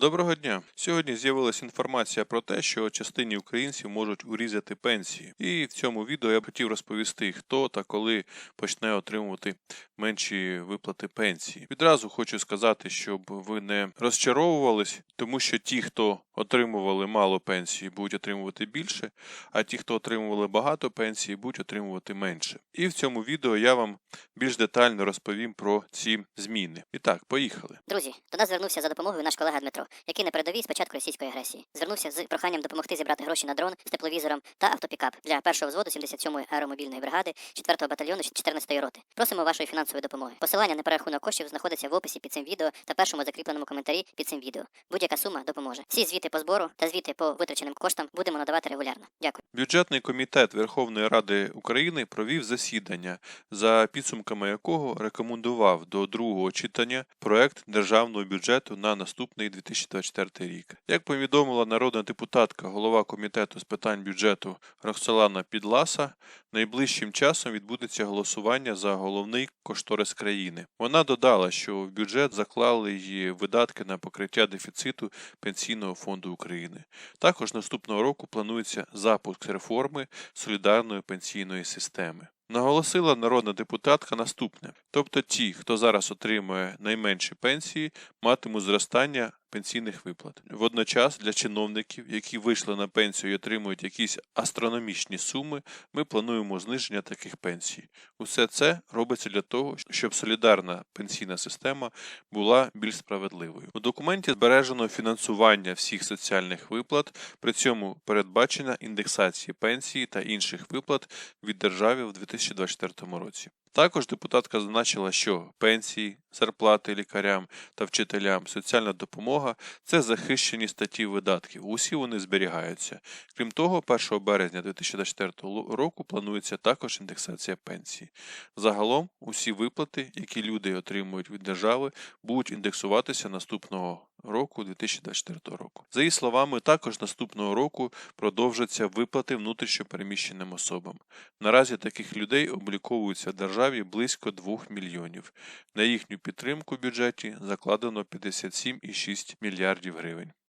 Доброго дня. Сьогодні з'явилася інформація про те, що частині українців можуть урізати пенсії. І в цьому відео я б хотів розповісти, хто та коли почне отримувати менші виплати пенсії. Відразу хочу сказати, щоб ви не розчаровувались, тому що ті, хто отримували мало пенсії, будуть отримувати більше, а ті, хто отримували багато пенсії, будуть отримувати менше. І в цьому відео я вам більш детально розповім про ці зміни. І так, поїхали. Друзі, до нас звернувся за допомогою наш колега Дмитро, який на передовій з початку російської агресії. Звернувся з проханням допомогти зібрати гроші на дрон з тепловізором та автопікап для першого взводу 77-ї аеромобільної бригади 4-го батальйону 14-ї роти. Просимо вашої фінансової допомоги. Посилання на перерахунок коштів знаходиться в описі під цим відео та першому закріпленому коментарі під цим відео. Будь-яка сума допоможе. Всі звіти по збору та звіти по витраченим коштам будемо надавати регулярно. Дякую. Бюджетний комітет Верховної Ради України провів засідання, за підсумками якого рекомендував до другого читання проект державного бюджету на наступний 2024 рік. Як повідомила народна депутатка, голова комітету з питань бюджету Роксолана Підласа, найближчим часом відбудеться голосування за головний кошторис країни. Вона додала, що в бюджет заклали її видатки на покриття дефіциту Пенсійного фонду України. Також наступного року планується запуск реформи солідарної пенсійної системи. Наголосила народна депутатка наступне: тобто ті, хто зараз отримує найменші пенсії, матимуть зростання пенсійних виплат. Водночас для чиновників, які вийшли на пенсію і отримують якісь астрономічні суми, ми плануємо зниження таких пенсій. Усе це робиться для того, щоб солідарна пенсійна система була більш справедливою. У документі збережено фінансування всіх соціальних виплат, при цьому передбачена індексація пенсії та інших виплат від держави в 2024 році. Також депутатка зазначила, що пенсії, зарплати лікарям та вчителям, соціальна допомога це захищені статті видатків. Усі вони зберігаються. Крім того, 1 березня 2024 року планується також індексація пенсії. Загалом, усі виплати, які люди отримують від держави, будуть індексуватися наступного року 2024 року. За її словами, також наступного року продовжаться виплати внутрішньопереміщеним особам. Наразі таких людей обліковуються в державі близько 2 мільйонів. На їхню підтримку в бюджеті закладено 57,6 мільярдів гривень.